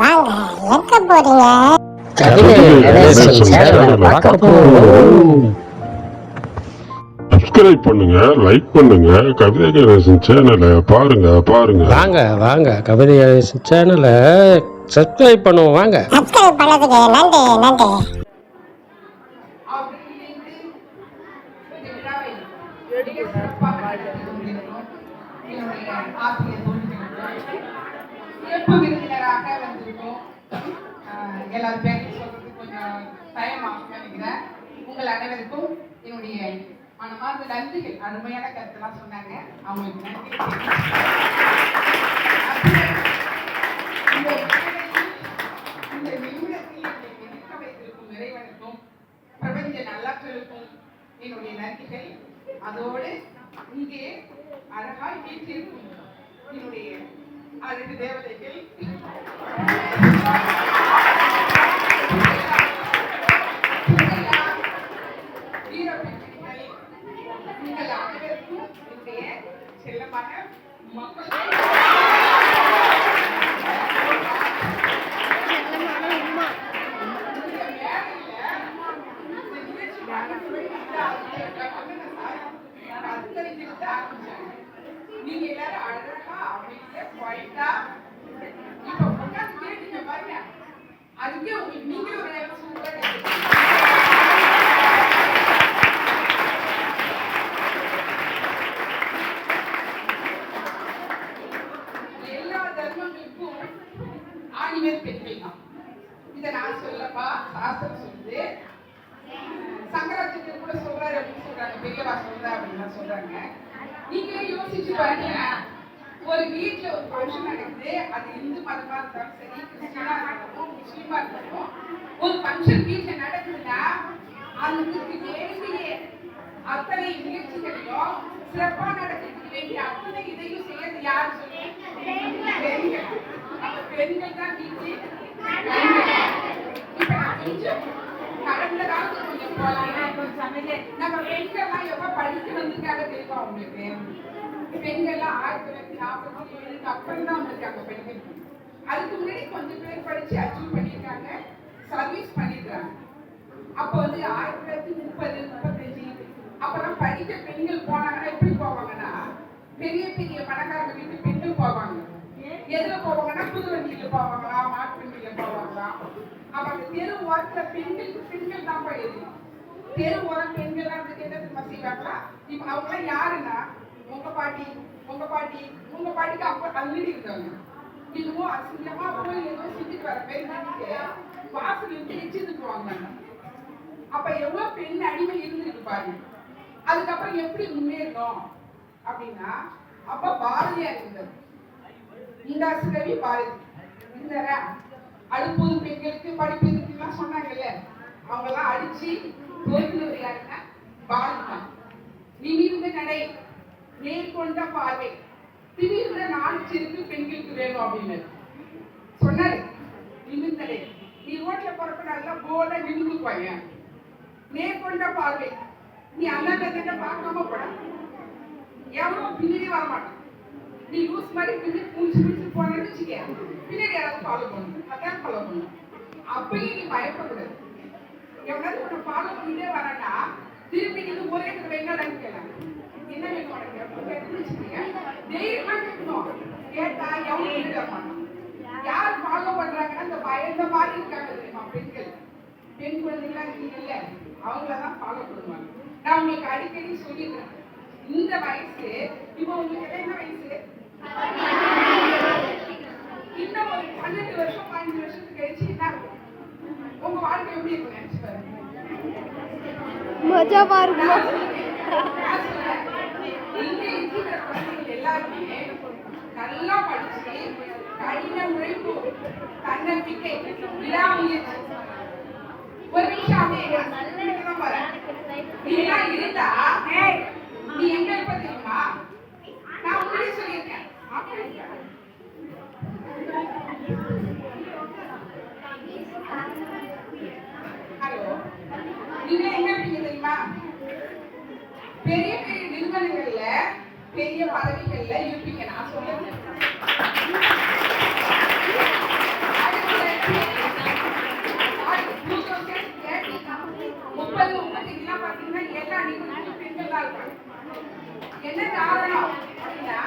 வாங்க எங்க போறீங்க. சப்ஸ்கிரைப் பண்ணுங்க லைக் பண்ணுங்க. கவிதை கணேசன் சேனலை பாருங்க பாருங்க. வாங்க வாங்க. கவிதை நடேசன் சேனலை சப்ஸ்கிரைப் பண்ணுவோம் வாங்க. சப்ஸ்கிரைப் பண்ணதுக்கு நன்றி நன்றி. ஆசிரியர் தோழிகளுக்கு சிறப்பு விருந்தினராக வந்திருக்கோம். ஆஹ் எல்லாரும் பேரையும் சொல்றதுக்கு கொஞ்சம் டைம் ஆகும் நினைக்கிறேன். உங்கள் அனைவருக்கும் என்னுடைய மனமார்ந்த நன்றிகள். அருமையான கருத்துலாம் சொன்னாங்க. அவங்களுக்கு நன்றி. இந்த மேடையில், இந்த நிமிடத்தில் என்னை நிற்க வைத்திருக்கும் இறைவனுக்கும் பிரபஞ்ச நல்லாற்றலுக்கும் என்னுடைய நன்றிகள். அதோடு இங்கே அழகாய் வீற்றிருக்கும் என்னுடைய அழகு தேவதைகள் வீரப்பெண்கள் நீங்கள் அனைவருக்கும் என்னுடைய செல்லமான மக்கள் நீங்க எல்லாரும் அழகா அமைதியா குவைட்டா இப்ப உட்கார்ந்து கேட்டீங்க பாருங்க அதுக்கே உங்களுக்கு நீங்களே ஒரு நேரம் சூப்பரா கேட்டீங்க எல்லா தர்மங்களுக்கும் ஆணிவர் பெண்கள் தான். இதை நான் சொல்லப்பா சாஸ்திரம் சொல்லுது. சங்கராச்சாரியர் கூட சொல்றாரு அப்படின்னு சொல்றாங்க. பெரியவா சொல்றா அப்படின்னு சொல்றாங்க. நீங்களே யோசிச்சு பாருங்க. ஒரு வீட்ல ஒரு ஃபங்க்ஷன் நடக்குது அது இந்து மதமா இருந்தாலும் சரி கிறிஸ்டியனா இருக்கட்டும் முஸ்லீமா இருக்கட்டும் ஒரு ஃபங்க்ஷன் வீட்ல நடக்குதுன்னா அதுக்கு வேண்டிய அத்தனை முயற்சிகளையும் சிறப்பா நடக்கிறதுக்கு வேண்டிய அத்தனை இதையும் செய்யறது யார் சொல்லுங்க பெண்கள். அப்ப பெண்கள் தான் வீட்டு இப்ப நான் கொஞ்சம் கடந்த காலத்துல கொஞ்சம் போலாம் நம்ம பெண்கள்லாம் எப்ப படிச்சு வந்திருக்காங்க தெரியுமா உங்களுக்கு? பெண்கள்லாம் ஆயிரத்தி தொள்ளாயிரத்தி நாற்பத்தி ஏழுக்கு அப்புறம் தான் வந்திருக்காங்க பெண்கள். அதுக்கு முன்னாடி கொஞ்சம் பேர் படிச்சு அச்சீவ் பண்ணியிருக்காங்க சர்வீஸ் பண்ணிடுறாங்க அப்போ வந்து ஆயிரத்தி தொள்ளாயிரத்தி முப்பது முப்பத்தஞ்சு அப்பெல்லாம் படித்த பெண்கள் போனாங்கன்னா எப்படி போவாங்கன்னா பெரிய பெரிய பணக்காரங்க வீட்டு பெண்கள் போவாங்க. எதுல போவாங்கன்னா புது வண்டியில போவாங்களா மாட்டு வண்டியில போவாங்களா? அப்ப அந்த தெரு ஓரத்துல பெண்கள் பெண்கள் தான் போயிடுது தெரு ஓரம் பெண்கள் எல்லாம் அந்த என்ன தெரியுமா செய்வாங்களா? இப்ப அவங்க யாருன்னா உங்க பாட்டி உங்க பாட்டி உங்க பாட்டிக்கு அப்ப அள்ளிடி இருக்காங்க இதுவும் அசிங்கமா போய் ஏதோ செஞ்சுட்டு வர பேர் வாசல் இருந்து எச்சிட்டு வாங்க அப்ப எவ்வளவு பெண் அடிமை இருந்திருக்கு பாருங்க. அதுக்கப்புறம் எப்படி முன்னேறணும் அப்படின்னா அப்ப பாரதியார் இருந்தது இந்த ரவி பாரதி. இருந்தாரா? அழுப்பது பெண்களுக்கு படிப்பு இருக்குலாம் சொன்னாங்கல்ல. அவங்க எல்லாம் அடிச்சு தோற்கிறது யாருன்னா பாரதி தான். நிமிர்ந்த நடை. நேர்கொண்ட பார்வை. திமிர்ந்த நாலு சிரிப்பு பெண்களுக்கு வேணும் அப்படின்னு. சொன்னாரு நிமிர்ந்தடை நீ ரோட்ல போறப்ப நல்லா போல நிமிர்ந்து போயேன் நேர்கொண்ட பார்வை. நீ அண்ணன் பார்க்காம போட. எவனும் பின்னாடி வர மாட்டான் நீ லூஸ் மாதிரி பின்னாடி பூச்சி பூச்சி போனேன்னு வச்சுக்க. பின்னாடி யாராவது ஃபாலோ பண்ணணும் அதான் ஃபாலோ பண்ணணும் அப்பயும் நீ பயப்படக்கூடாது. எவனாவது உன்னை ஃபாலோ பண்ணிட்டே வரேன்னா திருப்பி நீங்க ஒரே இடத்துல என்ன கேட்கலாம் என்ன வேணும் உனக்கு? வச்சுக்கீங்க தைரியமா கேட்கணும் கேட்டா எவனும் பின்னாடி வர மாட்டான் யார் ஃபாலோ பண்றாங்கன்னா இந்த பயந்த மாதிரி இருக்காங்க தெரியுமா? பெண்கள். பெண் குழந்தைங்களா இருக்கீங்கல்ல அவங்கள தான் ஃபாலோ பண்ணுவாங்க. நான் உங்களுக்கு அடிக்கடி சொல்லிடுறேன். இந்த வயசு இப்போ உங்களுக்கு என்ன வயசு? இன்னும் ஒரு பன்னெண்டு வருஷம் பதினஞ்சு வருஷத்துக்கு கழிச்சு என்ன இருக்கும்? உங்க வாழ்க்கை எப்படி இருக்கும்? நினைச்சு மஜாவா இருக்கும் இங்க இருக்கிற குழந்தைகள் எல்லாருமே நல்லா படிச்சு கடின உழைப்பு தன்னம்பிக்கை விடாமுயற்சி ஒரு நிமிஷம் அப்படியே இருந்தா நீ எங்க இருப்ப தெரியுமா? நான் உங்களுடைய சொல்லியிருக்கேன். ஹலோ நீங்க எங்க இருப்பீங்க தெரியுமா? பெரிய பெரிய நிறுவனங்கள்ல பெரிய பதவிகள்ல இருப்பீங்க நான் சொல்லுவேன் முப்பது முப்பத்தஞ்சுலாம் பார்த்தீங்கன்னா எல்லா நிறுவனங்களும் பெண்கள் தான் இருக்காங்க என்ன காரணம் அப்படின்னா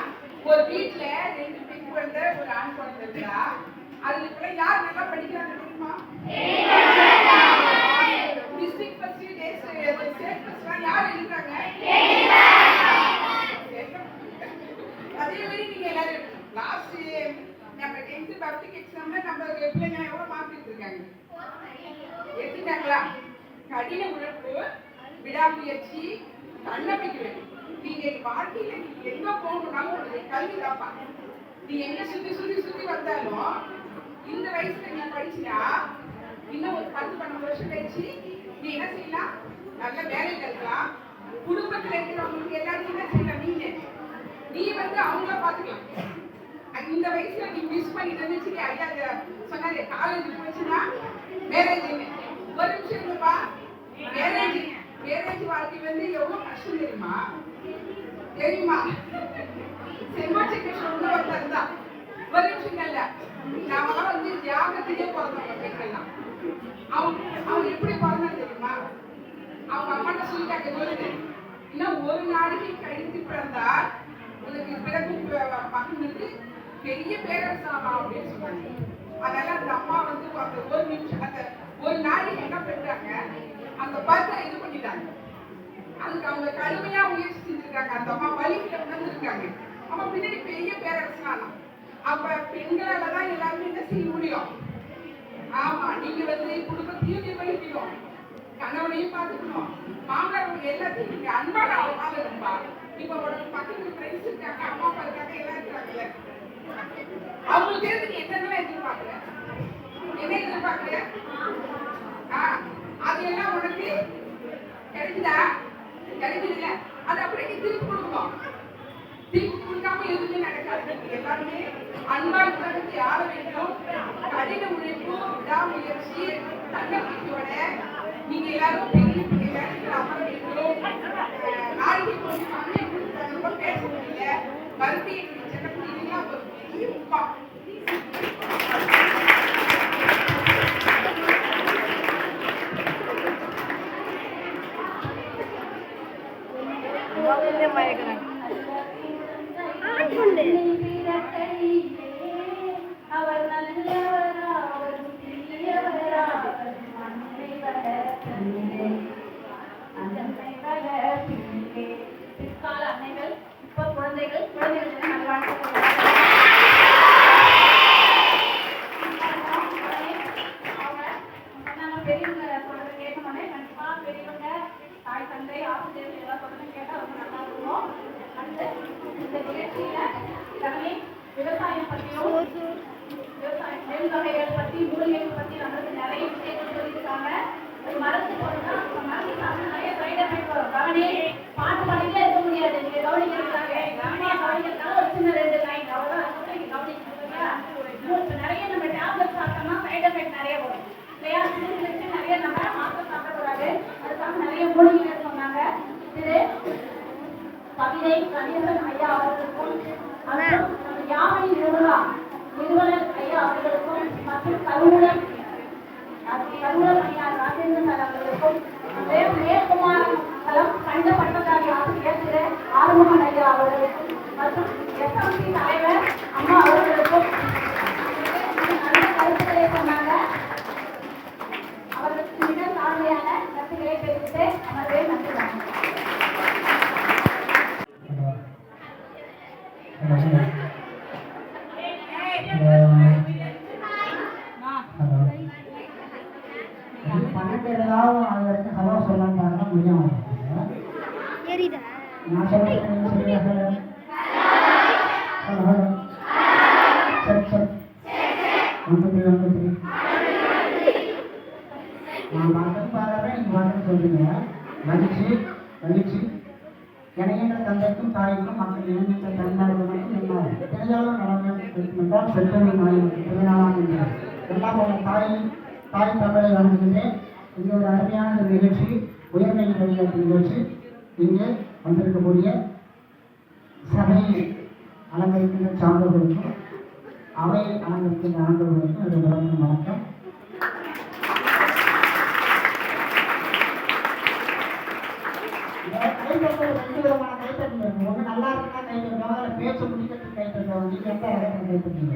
ஒரு வீட்டுல ரெண்டு பெண் குழந்தை ஒரு ஆண் குழந்தை இருந்தா அதுல யார் நல்லா படிக்கிறாங்க தெரியுமா? டென்த் பப்ளிக் நம்ம பிள்ளைங்க எவ்வளவு மாற்றிட்டு இருக்காங்க. எடுத்துட்டாங்களா கடின உழைப்பு விடாமுயற்சி தன்னம்பிக்கை. வேணும் நீங்க வாழ்க்கையில நீங்க எங்க போகணும்னாலும் உங்களுக்கு கல்வி தாப்பா நீ எங்க சுத்தி சுத்தி சுத்தி வந்தாலும் இந்த வயசுல நீ படிச்சினா இன்னும் ஒரு பத்து பன்னெண்டு வருஷம் கழிச்சு நீ என்ன செய்யலாம்? நல்ல வேலையில இருக்கலாம். குடும்பத்துல இருக்கிறவங்களுக்கு எல்லாத்தையும் என்ன செய்யலாம்? நீங்க. நீ வந்து அவங்கள பாத்துக்கலாம் இந்த வயசுல நீ மிஸ் பண்ணிட்டு இருந்துச்சு ஐயா சொன்னாரு காலேஜ் போச்சுன்னா மேரேஜ் ஒரு நிமிஷம் இருப்பா மேரேஜ் மேரேஜ் வாழ்க்கை வந்து எவ்வளவு கஷ்டம் தெரியுமா? தெரியுமா? செம்மாச்சி கிருஷ்ணன் ஒருத்தர் தான் ஒரு நிமிஷம் இல்ல. நாமெல்லாம் வந்து தியாகத்திலே பிறந்தவங்க பெண்கள்லாம் அவங்க அவங்க எப்படி பிறந்தாங்க தெரியுமா? அவங்க அம்மாட்ட சொல்லிட்டாங்க சொல்லுங்க இன்னும் ஒரு நாளைக்கு கழித்து பிறந்தா உனக்கு பிறகு மகனுக்கு பெரிய பேரரசாமா அப்படின்னு சொன்னாங்க. அதனால அந்த அம்மா வந்து அந்த ஒரு நிமிஷம் அந்த ஒரு நாளைக்கு என்ன பண்றாங்க அந்த பர்த்தை இது பண்ணிட்டாங்க. அதுக்கு அவங்க கடுமையா முயற்சி செஞ்சிருக்காங்க. அந்த அம்மா வலிக்கிட்ட உணர்ந்திருக்காங்க. அம்மா பின்னாடி பெரிய பேரரசானா அப்ப பெண்களால தான் எல்லாருமே என்ன செய்ய முடியும்? ஆமா நீங்க வந்து குடும்பத்தையும் நிர்வகிக்கணும். கணவனையும் பார்த்துக்கணும். மாமனார் எல்லாத்தையும் நீங்க அன்பான வாழணும்பா இப்ப உடனே பக்கத்துல ஃப்ரெண்ட்ஸ் இருக்காங்க அம்மா அப்பா இருக்காங்க எல்லாம் இருக்காங்கல்ல. அவங்களுக்கு இருந்து நீ என்னென்ன எதிர்பார்க்கற என்ன எதிர்பார்க்கற ஆ அது எல்லாம் உனக்கு கிடைக்குதா? கிடைக்குதுல்ல? அது அப்படியே நீ திருப்பி கொடுக்கணும். திருப்பி கொடுக்காம எதுவுமே நடக்காது. எல்லாருமே அன்பால் உலகத்தை யார வேண்டும். கடின உழைப்பு விடாமுயற்சி தன்னம்பிக்கையோட நீங்க எல்லாரும் பெரிய பெரிய அமர வேண்டும். நாளைக்கு கொஞ்சம் கம்மியா கொடுத்தாங்க பேச முடியல. வருத்தி பெரிய நான் மட்டும் பார்க்குறேன் நீங்கள் மட்டும் சொல்றீங்க மகிழ்ச்சி மகிழ்ச்சி இணைகின்ற தந்தைக்கும் தாய்க்கும் மக்கள் இணைகின்ற தமிழ்நாடுகளுக்கும் என்னாகும் தெரியாத நடக்கும் என்றால் செல்வங்கள் திருநாளாம் என்றார் எல்லாம் உள்ள தாய் தாய் தமிழை வணங்குகிறேன். இங்கே ஒரு அருமையான ஒரு நிகழ்ச்சி உயர்நிலை வழிகாட்டு நிகழ்ச்சி. இங்கே வந்திருக்கக்கூடிய சபையை அலங்கரிக்கின்ற சான்றோர்களுக்கும் அவையை அலங்கரிக்கின்ற ஆண்டவர்களுக்கும் இது வழங்கும் வணக்கம். கைத்தட்டல் ரெண்டு விதமான கைத்தட்டல் இருக்கு ஒன்று நல்லா இருக்குன்னா கைத்தட்டல் பேச்ச முடிக்கிறதுக்கு கைத்தட்டல் நீங்க எந்த கைத்தட்டீங்க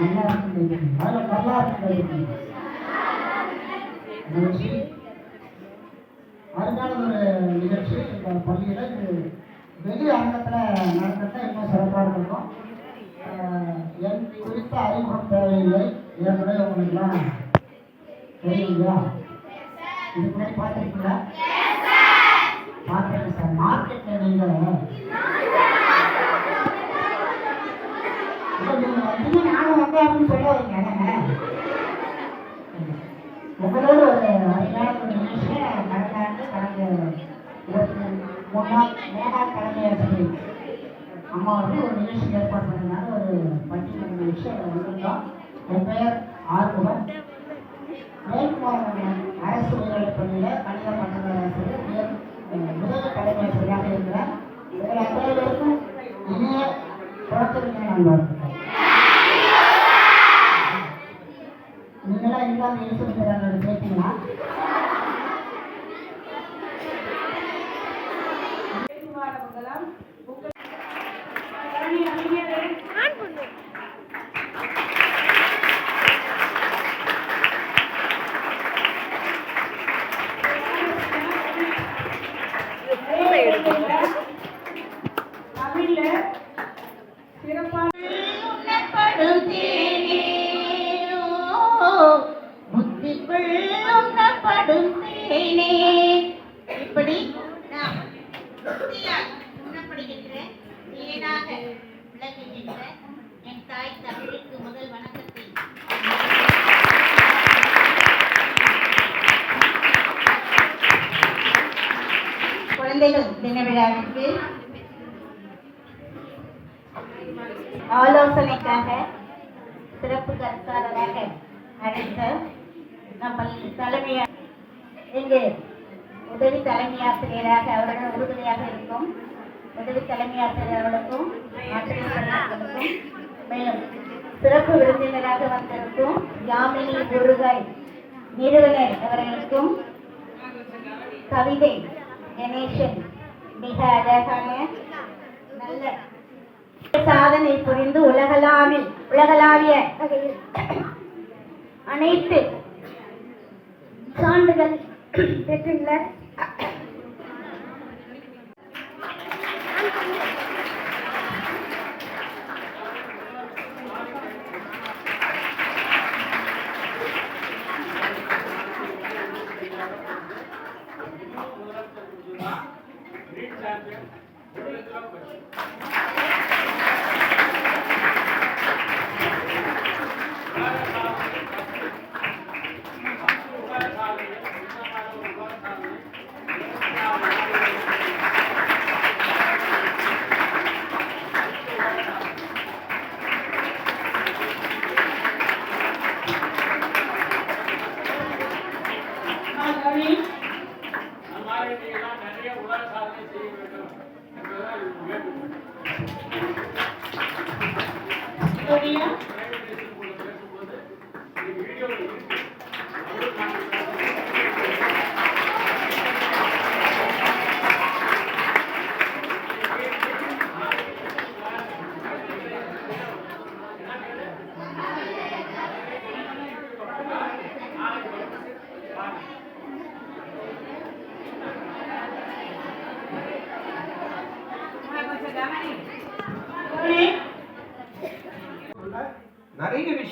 நல்லா எழுதிருக்கீங்க அதில் நல்லா நிகழ்ச்சி அருமையான ஒரு நிகழ்ச்சி இந்த பள்ளியில் இது அரங்கத்தில் நடக்கிறத இன்னும் சிறப்பாக இருக்கும் என் குறித்த அறிமுகம் தேவையில்லை ஏற்கனவே உங்களுக்குலாம் இதுக்கு முன்னாடி பார்த்துருக்கீங்களா? பார்த்துருக்கேன் சார் மார்க்கெட்டில் நீங்கள் நீங்கள் நானும் வந்தேன் அப்படின்னு சொல்ல வரீங்க உங்களோட ஒரு அருமையான ஒரு நிகழ்ச்சியை கடந்த ஆண்டு கடந்த இருபத்தி மூணாம் மூணாம் அம்மா வந்து ஒரு நிகழ்ச்சி ஏற்பாடு பண்ணதுனால ஒரு பட்டியல் நிகழ்ச்சி அதில் வந்திருந்தோம். என் பெயர் ஆர்வம் மேல்குமார் அரசு உயர்நிலைப் பள்ளியில் கணித பட்டதாரி ஆசிரியர். உயர் அஹ், முதல் தலைமை ஆசிரியராக இருக்கிறேன் தலைமை இங்கு உதவி தலைமை ஆசிரியராக அவர்கள் உறுதுணையாக இருக்கும். உதவி தலைமை ஆசிரியர்களுக்கும் மேலும் சிறப்பு விருந்தினராக வந்திருக்கும் யாமினி முருகாய் நிறுவனர் அவர்களுக்கும் கவிதை கணேசன் மிக அழகான நல்ல சாதனை புரிந்து உலகளாவில் உலகளாவிய அனைத்து சான்றுகள் பெற்றுள்ள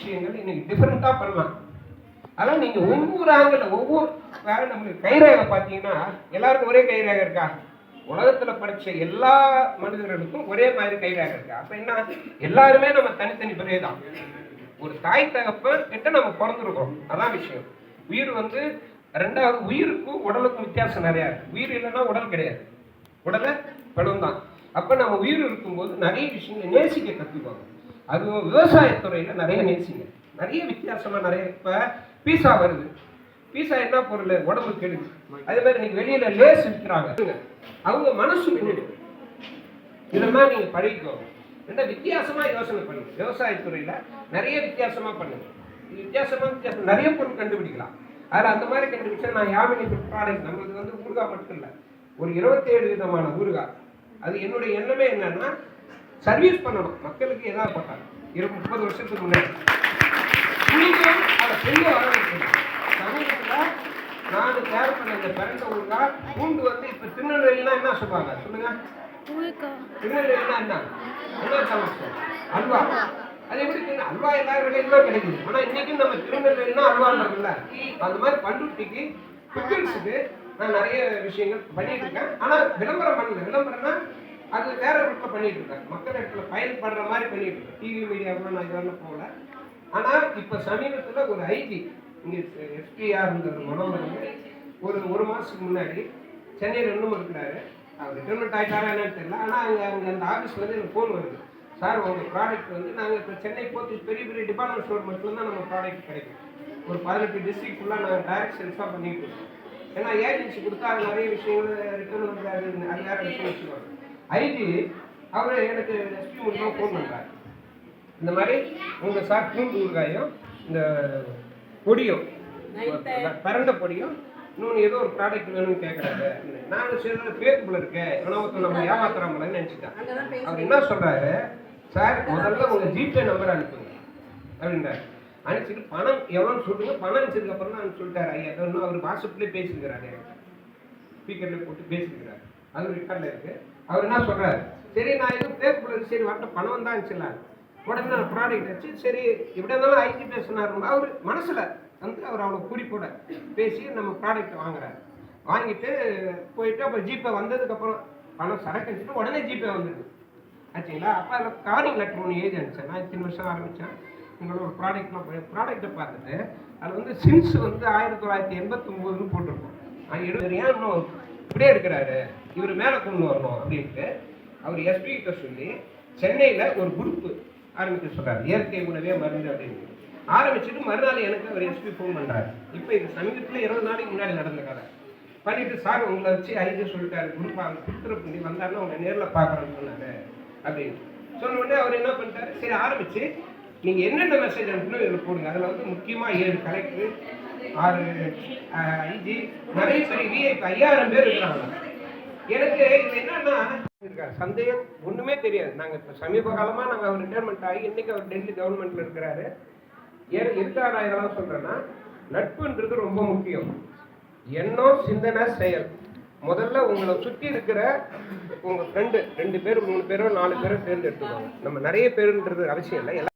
விஷயங்கள் இன்னைக்கு டிஃப்ரெண்ட்டாக பண்ணலாம் அதான் நீங்க ஒவ்வொரு ஆங்கில ஒவ்வொரு வேற நம்மளுக்கு கைரேகை பார்த்தீங்கன்னா எல்லாருக்கும் ஒரே கைரேகை இருக்கா? உலகத்துல படித்த எல்லா மனிதர்களுக்கும் ஒரே மாதிரி கைரேகை இருக்கா? அப்ப என்ன? எல்லாருமே நம்ம தனித்தனி பிறகு தான். ஒரு தாய் தகப்பன் கிட்ட நம்ம பிறந்திருக்கோம் அதான் விஷயம். உயிர் வந்து ரெண்டாவது உயிருக்கும் உடலுக்கும் வித்தியாசம் நிறையா இருக்கு. உயிர் இல்லைன்னா உடல் கிடையாது. உடலை படம் தான் அப்ப நம்ம உயிர் இருக்கும்போது நிறைய விஷயங்களை நேசிக்க கற்றுக்குவாங்க அதுவும் விவசாயத்துறையில நிறைய நேசிங்க. நிறைய வித்தியாசமா நிறைய இப்போ பீஸா வருது. பீஸா என்ன பொருள்? உடம்பு கெடுது. அதே மாதிரி இன்னைக்கு வெளியில லேஸ் விற்கிறாங்க அவங்க மனசு இதை மாதிரி நீங்க பழகிக்கோங்க ரெண்டா வித்தியாசமா யோசனை பண்ணுங்க. விவசாயத்துறையில நிறைய வித்தியாசமா பண்ணுங்க. வித்தியாசமாக வித்தியாசமா வித்தியாசம். நிறைய பொருள் கண்டுபிடிக்கலாம். அதில் அந்த மாதிரி கண்டுபிடிச்சா நான் யாமினி ப்ராடக்ட் நம்மளுக்கு வந்து ஊறுகாய் மட்டும் இல்லை ஒரு இருபத்தேழு விதமான ஊறுகாய். அது என்னுடைய எண்ணமே என்னன்னா சர்வீஸ் பண்ணணும். மக்களுக்கு எதாவது போட்டாங்க இரு முப்பது வருஷத்துக்கு முன்னாடி. அதை பெரிய வரவேற்று சமீபத்தில் நான் தேர் பண்ண இந்த பிறந்த ஊருக்கா பூண்டு வந்து இப்போ திருநெல்வேலினா என்ன சொல்லுவாங்க? சொல்லுங்க. திருநெல்வேலினா என்ன? என்ன ஃபேமஸ் அல்வா. அது எப்படி தெரியும்? அல்வா எல்லா கடையிலுமே கிடைக்குது. ஆனா இன்னைக்கும் நம்ம திருநெல்வேலினா அல்வான்றதுல அந்த மாதிரி பண்ருட்டிக்கு பிக்கிள்ஸுக்கு நான் நிறைய விஷயங்கள் பண்ணிட்டு இருக்கேன். ஆனா விளம்பரம் பண்ணல. விளம்பரம்னா அது வேற ரூட்ல பண்ணிட்டு இருக்காங்க மக்கள் இடத்துல பயன்படுற மாதிரி பண்ணிட்டு இருக்காங்க டிவி மீடியாவில் நான் இதெல்லாம் போகல. ஆனால் இப்போ சமீபத்தில் ஒரு ஐடி இங்கே எஸ்பிஆர்ங்கிற மனம் ஒரு ஒரு மாதத்துக்கு முன்னாடி சென்னையில் இன்னும் இருக்கிறாரு. அவர் ரிட்டர்மெண்ட் ஆகிட்டாரா என்னன்னு தெரியல. ஆனால் அங்கே அங்கே அந்த ஆஃபீஸில் வந்து எனக்கு ஃபோன் வருது. சார் உங்கள் ப்ராடக்ட் வந்து நாங்கள் இப்போ சென்னை போத்து பெரிய பெரிய டிபார்ட்மெண்ட் ஸ்டோர் மட்டும் தான் நம்ம ப்ராடக்ட் கிடைக்கும். ஒரு பதினெட்டு டிஸ்ட்ரிக்ட் ஃபுல்லாக நாங்கள் டைரக்ட் சேல்ஸாக பண்ணிட்டு இருக்கோம். ஏன்னா ஏஜென்சி கொடுத்தா நிறைய விஷயங்கள் ரிட்டர்ன் வந்து அது அது விஷயம் வச்சுருவாங்க ஐடி அவர் எனக்கு எஸ்பி மூலியமாக ஃபோன் பண்ணுறாரு இந்த மாதிரி உங்கள் சார் பூண்டு ஊறுகாயும் இந்த பொடியும் பரண்ட பொடியும் இன்னொன்று ஏதோ ஒரு ப்ராடக்ட் வேணும்னு கேட்குறாரு நானும் சரி ஃபேஸ்புக்கில் இருக்கேன் எவனோ ஒருத்தன் நம்ம ஏமாத்துறாங்களேன்னு நினச்சிட்டேன். அவர் என்ன சொல்கிறாரு சார் முதல்ல உங்கள் ஜிபே நம்பர் அனுப்புங்க. அப்படின்றாரு. அனுப்பிச்சிட்டு பணம் எவ்வளோன்னு சொல்லுங்க. பணம் அனுப்பிச்சதுக்கு அப்புறம் தான் அனுப்பிச்சு சொல்லிட்டாரு ஐயா அவர் வாட்ஸ்அப்லேயே பேசிக்கிறாரு ஸ்பீக்கர்ல போட்டு பேசிக்கிறாரு அது ரெக்கார்டில் இருக்கு. அவர் என்ன சொல்கிறார் சரி நான் எதுவும் ஃபேஸ்புக்கில் சரி வரட்ட பணம் தான் அனுப்பிச்சிடல உடனே நான் ப்ராடக்ட் வச்சு சரி இப்படி இருந்தாலும் ஐடி பேசினார் அவர் மனசில் வந்து அவர் அவ்வளோ குறிப்போட பேசி நம்ம ப்ராடக்ட் வாங்குறாரு. வாங்கிட்டு போயிட்டு அப்போ ஜிபே வந்ததுக்கப்புறம் பணம் சரக்கு வச்சுட்டு உடனே ஜிபே வந்துடுது ஆச்சுங்களா? அப்போ அதில் கவரிங் லெட்டர் ஒன்று எழுதி அனுப்பிச்சேன். நான் இத்தனை வருஷம் ஆரம்பித்தேன் உங்களோட ஒரு ப்ராடக்ட்லாம் ப்ராடக்ட்டை பார்த்துட்டு அதில் வந்து சின்ஸ் வந்து ஆயிரத்தி தொள்ளாயிரத்தி எண்பத்தொம்போதுன்னு போட்டிருக்கோம். நான் எழுபது ஏன் இன்னும் இப்படியே இருக்கிறாரு? இவர் மேலே கொண்டு வரணும் அப்படின்ட்டு அவர் எஸ்பி கிட்ட சொல்லி சென்னையில் ஒரு குரூப் ஆரம்பிக்க சொல்கிறார் இயற்கை உணவே மருந்து அப்படின்னு. ஆரம்பிச்சுட்டு மறுநாள் எனக்கு அவர் எஸ்பி ஃபோன் பண்ணுறாரு இப்போ இது சமீபத்தில் இருபது நாளைக்கு முன்னாடி நடந்த கதை. பண்ணிட்டு சார் உங்களை வச்சு ஐந்து சொல்லிட்டாரு. குரூப் அவர் கொடுத்துரு பண்ணி வந்தாருன்னா உங்களை நேரில் பார்க்குறேன்னு சொன்னாரு அப்படின்னு. சொன்ன உடனே அவர் என்ன பண்ணிட்டாரு? சரி ஆரம்பிச்சு நீங்கள் என்னென்ன மெசேஜ் அனுப்பணும் இதில் போடுங்க. அதில் வந்து முக்கியமாக ஏழு கலெக்டர் ஆறு ஐஜி நிறைய பெரிய விஐபி ஐயாயிரம் பேர் இருக்கிறாங்க. எனக்கு இது என்னன்னா சந்தேகம் ஒண்ணுமே தெரியாது. நாங்க இப்ப சமீப காலமா நாங்க அவர் ரிட்டையர்மெண்ட் ஆகி இன்னைக்கு அவர் டெல்லி கவர்மெண்ட்ல இருக்கிறாரு. ஏன் எதுக்காக நான் இதெல்லாம் சொல்றேன்னா நட்புன்றது ரொம்ப முக்கியம். எண்ணம் சிந்தனை செயல். முதல்ல உங்களை சுற்றி இருக்கிற உங்க ஃப்ரெண்டு ரெண்டு பேர் மூணு பேரோ நாலு பேரோ சேர்ந்து எடுத்துக்கோங்க. நம்ம நிறைய பேருன்றது அவசியம் இல்லை.